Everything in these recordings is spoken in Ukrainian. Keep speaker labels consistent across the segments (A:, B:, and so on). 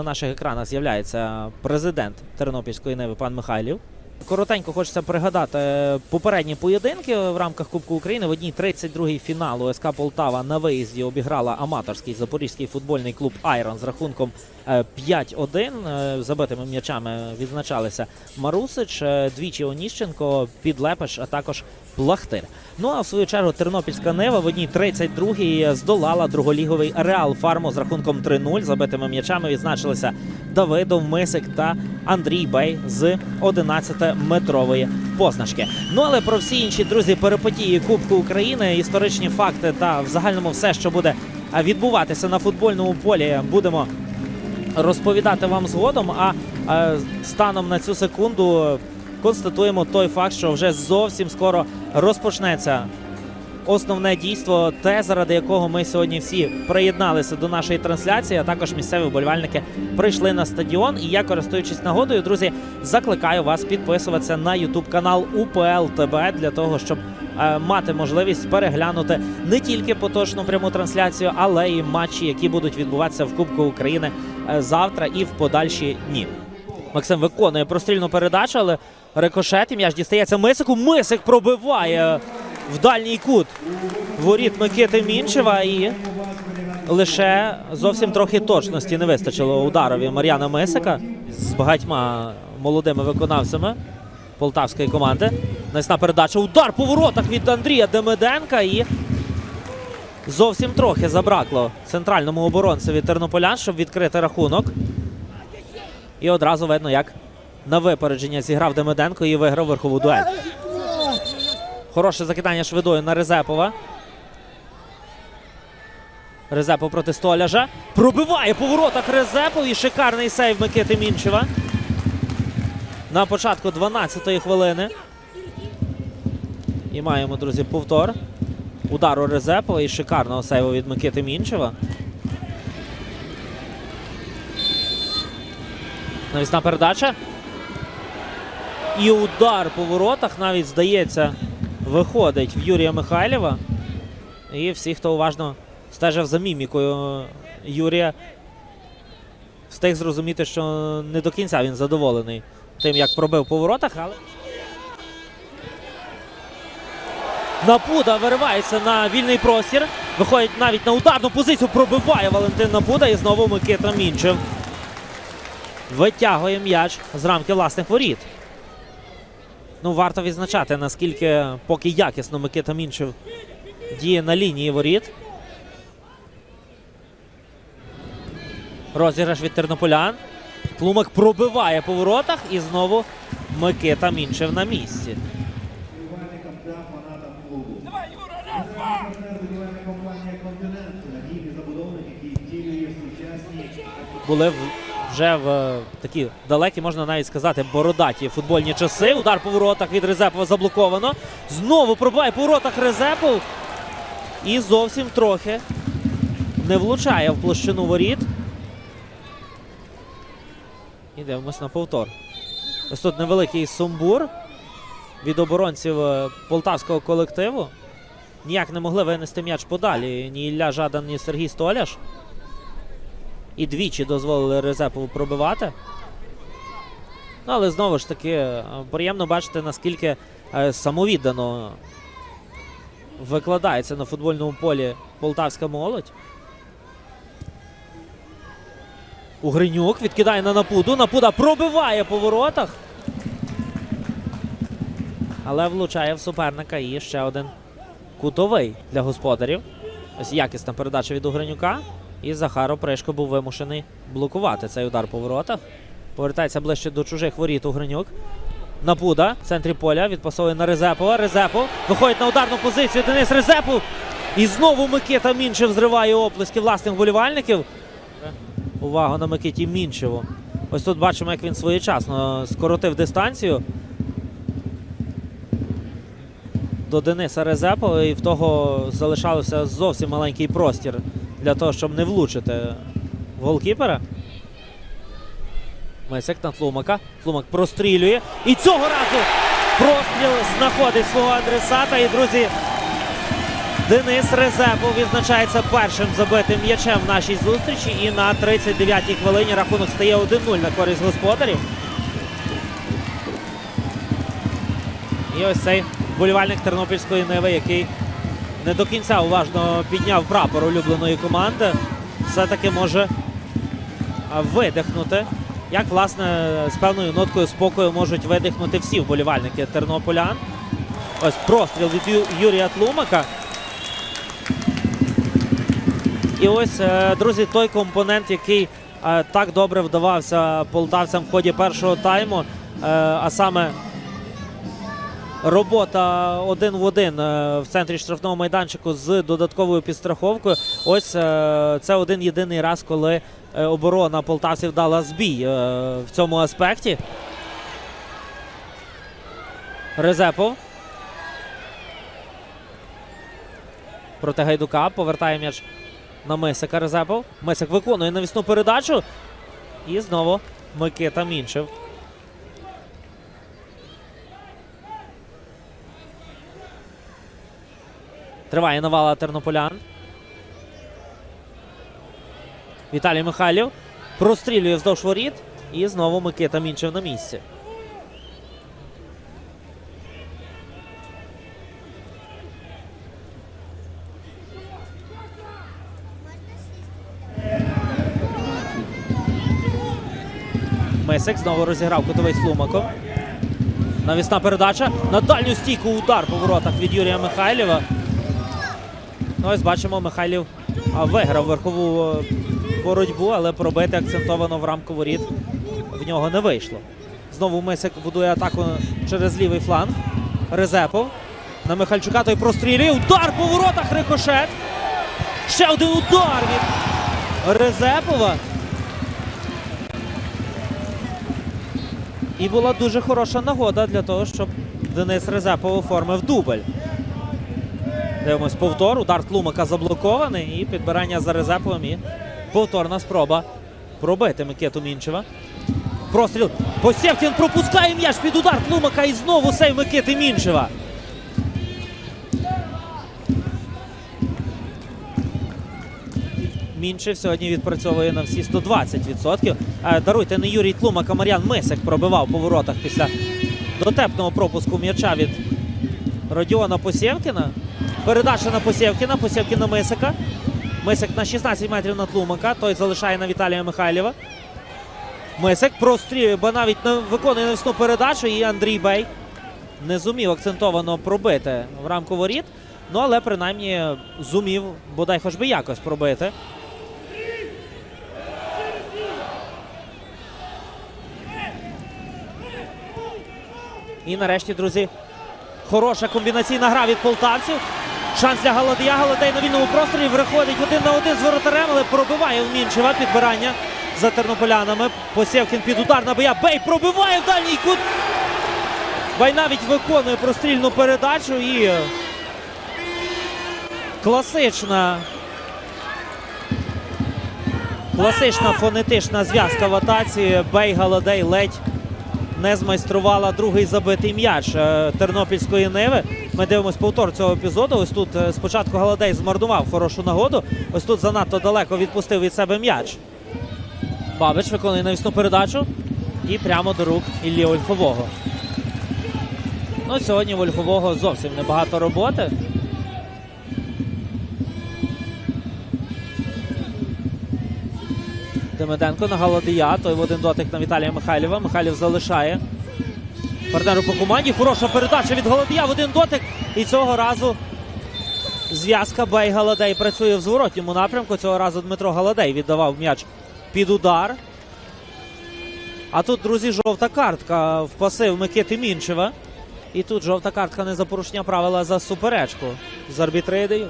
A: На наших екранах з'являється президент Тернопільської Неви пан Михайлів. Коротенько хочеться пригадати попередні поєдинки в рамках Кубку України. В одній 32-й фіналу СК Полтава на виїзді обіграла аматорський запорізький футбольний клуб Айрон з рахунком е, 5-1. Е, Забитими м'ячами відзначалися Марусич, е, двічі Оніщенко, Підлепеш, а також Плахтир. Ну а в свою чергу Тернопільська Нева в одній 32-й здолала друголіговий Реал Фарму з рахунком 3-0. Забитими м'ячами відзначилися Давидов, Мисик та Андрій Бей з 11-метрової позначки. Ну але про всі інші друзі перипетії Кубку України, історичні факти та в загальному все, що буде відбуватися на футбольному полі, будемо розповідати вам згодом. А станом на цю секунду констатуємо той факт, що вже зовсім скоро розпочнеться основне дійство, те, заради якого ми сьогодні всі приєдналися до нашої трансляції, а також місцеві вболівальники прийшли на стадіон. І я, користуючись нагодою, друзі, закликаю вас підписуватися на Ютуб канал УПЛ ТБ для того, щоб е, мати можливість переглянути не тільки поточну пряму трансляцію, але й матчі, які будуть відбуватися в Кубку України завтра і в подальші дні. Максим виконує прострільну передачу, але рикошет і м'яч дістається Мисику. Мисик пробиває в дальній кут воріт Микити Мінчева і лише зовсім трохи точності не вистачило ударові Мар'яна Мисика з багатьма молодими виконавцями полтавської команди. Насна передача. Удар по воротах від Андрія Демиденка і зовсім трохи забракло центральному оборонцеві тернополян, щоб відкрити рахунок. І одразу видно, як на випередження зіграв Демиденко і виграв верхову дуель. Хороше закидання швидою на Резепова. Резепов проти Столяжа. Пробиває по воротах Резепов і шикарний сейв Микити Мінчева. На початку 12-ї хвилини. І маємо, друзі, повтор. Удару Резепова і шикарного сейву від Микити Мінчева. Навісна передача. І удар по воротах навіть здається виходить в Юрія Михайлєва. І всі, хто уважно стежив за мімікою Юрія, встиг зрозуміти, що не до кінця він задоволений тим, як пробив по воротах, але. Напуда виривається на вільний простір. Виходить навіть на ударну позицію. Пробиває Валентин Напуда і знову Микита Мінчев. Витягує м'яч з рамки власних воріт. Ну, варто відзначати, наскільки поки якісно Микита Мінчев діє на лінії воріт. Розіграш від тернополян. Клумак пробиває по воротах і знову Микита Мінчев на місці. Були вже в е, такі далекі, можна навіть сказати, бородаті футбольні часи. Удар по воротах від Резепова заблоковано. Знову пробиває по воротах Резепов. І зовсім трохи не влучає в площину воріт. І дивимось на повтор. Ось тут невеликий сумбур від оборонців е, полтавського колективу. Ніяк не могли винести м'яч подалі. Ні Ілля Жадан, ні Сергій Столяш. І двічі дозволили Резепову пробивати. Ну, але знову ж таки, е, приємно бачити, наскільки е, самовіддано викладається на футбольному полі полтавська молодь. Угринюк відкидає на Напуду. Напуда пробиває по воротах. Але влучає в суперника і ще один кутовий для господарів. Ось якісна передача від Угринюка. І Захаро Пришко був вимушений блокувати цей удар по воротах. Повертається ближче до чужих воріт Угринюк. Напуда в центрі поля відпасовує на Резепова. Резепов виходить на ударну позицію. Денис Резепов. І знову Микита Мінчев зриває оплески власних болівальників. Увага на Микиті Мінчеву. Ось тут бачимо, як він своєчасно скоротив дистанцію. До Дениса Резепова і в того залишався зовсім маленький простір для того, щоб не влучити голкіпера. Месик на Тлумака. Тлумак прострілює. І цього разу простріл знаходить свого адресата. І, друзі, Денис Резепов відзначається першим забитим м'ячем в нашій зустрічі. І на 39-й хвилині рахунок стає 1-0 на користь господарів. І ось цей вболівальник Тернопільської Ниви, який не до кінця уважно підняв прапор улюбленої команди, все-таки може видихнути. Як, власне, з певною ноткою спокою можуть видихнути всі вболівальники тернополян. Ось простріл від Юрія Тлумака. І ось, е, друзі, той компонент, який е, так добре вдавався полтавцям в ході першого тайму, е, а саме робота один в один е, в центрі штрафного майданчику з додатковою підстраховкою. Ось е, це один єдиний раз, коли е, оборона полтавців дала збій в цьому аспекті. Резепов. Проти Гайдука повертає м'яч на Мисика Резепов. Мисик виконує навісну передачу. І знову Микита Мінчев. Триває навала тернополян. Віталій Михайлів прострілює вздовж воріт. І знову Микита Мінчев на місці. Мисик знову розіграв кутовий з. Навісна передача. На дальню стійку удар по воротах від Юрія Михайлєва. Ну, ось бачимо, Михайлів виграв верхову е, боротьбу, але пробити акцентовано в рамку воріт в нього не вийшло. Знову Мисик будує атаку через лівий фланг. Резепов. На Михальчука той прострілює. Удар по воротах рикошет. Ще один удар від Резепова. І була дуже хороша нагода для того, щоб Денис Резепов оформив дубль. Дивимось повтор. Удар Тлумака заблокований. І підбирання за Резеповим. І повторна спроба пробити Микиту Мінчева. Простріл. Посєвкін пропускає м'яч під удар Тлумака. І знову сейв Микити Мінчева. Мінчев сьогодні відпрацьовує на всі 120%. Е, Даруйте, не Юрій Тлумак, а Мар'ян Мисик пробивав по воротах після дотепного пропуску м'яча від Родіона Посєвкіна. Передача на Посєвкіна, Посєвкін на Мисика. Мисик на 16 метрів на Тлумака. Той залишає на Віталія Михайлєва. Мисик прострілює, бо навіть не виконує навісну передачу. І Андрій Бей не зумів акцентовано пробити в рамку воріт. Ну, але принаймні зумів бодай хоч би якось пробити. І нарешті, друзі, хороша комбінаційна гра від полтавців. Шанс для Галадія. Галадей на вільному просторі виходить один на один з воротарем, але пробиває в підбирання за тернополянами. Посєвкін під удар набия. Бей пробиває в дальній кут. Бай навіть виконує прострільну передачу і класична. Класична фонетична зв'язка в атаці. Бей Галадей ледь не змайструвала другий забитий м'яч е, тернопільської ниви. Ми дивимося повтор цього епізоду. Ось тут е, спочатку Галадей змарнував хорошу нагоду. Ось тут занадто далеко відпустив від себе м'яч. Бабич виконує навісну передачу і прямо до рук Іллі Ольхового. Ну, сьогодні в Ольхового зовсім небагато роботи. Демиденко на Галадія. Той в один дотик на Віталія Михайлєва. Михайлів залишає партнеру по команді. Хороша передача від Галадія в один дотик. І цього разу зв'язка Бей Галадей працює в зворотньому напрямку. Цього разу Дмитро Галадей віддавав м'яч під удар. А тут, друзі, жовта картка в пасив Микити Мінчева. І тут жовта картка не за порушення правила за суперечку з арбітридою.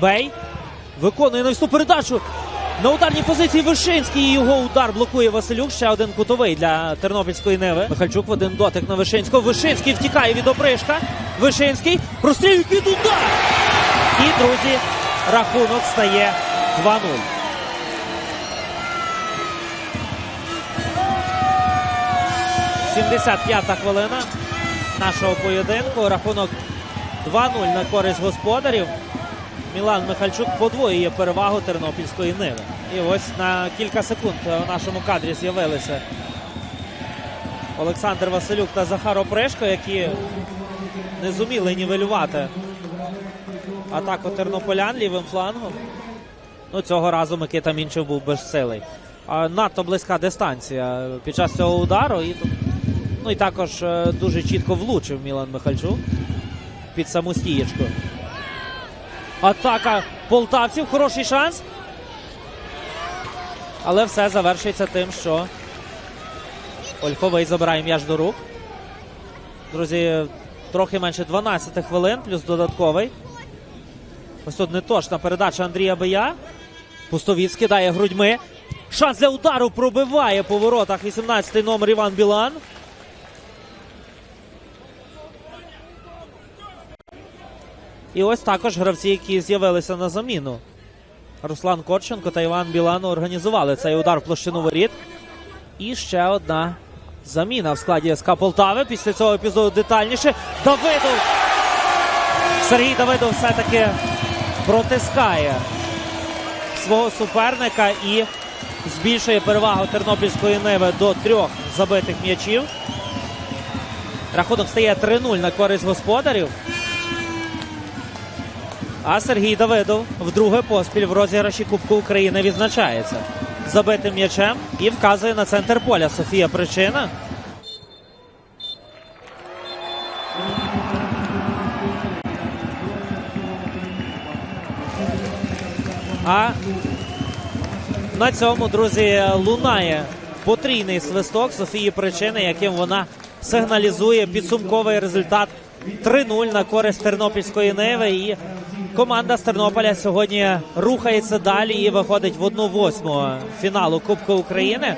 A: Бей виконує навісну передачу. На ударній позиції Вишинський. Його удар блокує Василюк. Ще один кутовий для тернопільської ниви. Михальчук в один дотик на Вишинського. Вишинський втікає від опришка. Вишинський прострілює під удар. І, друзі, рахунок стає 2-0. Сімдесят п'ята хвилина нашого поєдинку. Рахунок 2-0 на користь господарів. Мілан Михальчук подвоює перевагу Тернопільської Ниви. І ось на кілька секунд у нашому кадрі з'явилися Олександр Василюк та Захар Опришко, які не зуміли нівелювати атаку тернополян лівим флангом. Ну, цього разу Микита Мінчев був безсилий. А надто близька дистанція під час цього удару. І, ну і також е, дуже чітко влучив Мілан Михальчук під саму стієчку. Атака полтавців. Хороший шанс. Але все завершується тим, що Ольховий забирає м'яч до рук. Друзі, трохи менше 12 хвилин, плюс додатковий. Ось тут неточна передача Андрія Бия. Пустовіт скидає грудьми. Шанс для удару пробиває по воротах 18-й номер Іван Білан. І ось також гравці, які з'явилися на заміну. Руслан Корченко та Іван Білан організували цей удар в площину воріт. І ще одна заміна в складі СК Полтави. Після цього епізоду детальніше. Давидов! Сергій Давидов все-таки протискає свого суперника і збільшує перевагу Тернопільської Ниви до трьох забитих м'ячів. Рахунок стає 3-0 на користь господарів. А Сергій Давидов вдруге поспіль в розіграші Кубку України відзначається забитим м'ячем і вказує на центр поля Софія Причина. А на цьому, друзі, лунає потрійний свисток Софії Причини, яким вона сигналізує підсумковий результат 3-0 на користь Тернопільської Ниви. І команда з Тернополя сьогодні рухається далі і виходить в 1-8 фіналу Кубку України.